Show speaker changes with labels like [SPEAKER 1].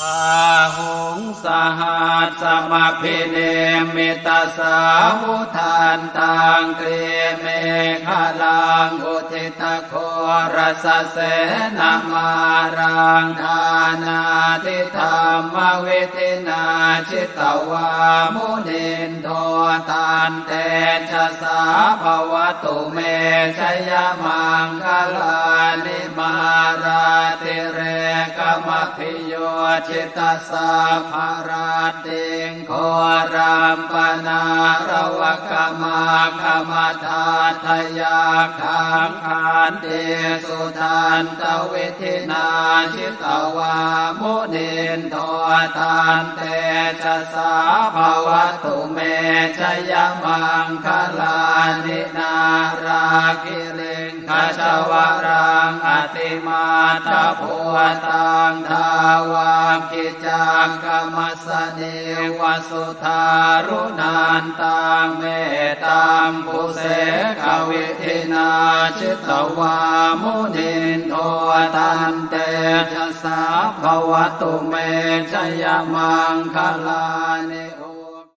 [SPEAKER 1] พาหงสหัสสมาพิเนมิตาสาวุทานตังเกรเมฆาลังอุทิตโครสเสนามารังทานาทิธรรมเวทินาชิตวามุนินโทตันเตชะสาภวตุเมชยมังคลานิมา มพิโยชิตาสาภาราติงโครามปนาระวะกมาคมทาทยาคังคานเตสุทานตเวทินาชิตวามุนินโทตานเต ชะสาภวตุเมชยมังคลานินาราคิริงคชวรังอติมาตาผัวตังทาวากิจังกรรมสเนวสุธารุนันตังเมตัมปุเสกวิทินาชิตวามุนิน ตันเตชะสาภวตุเมชยมังคลานิโอ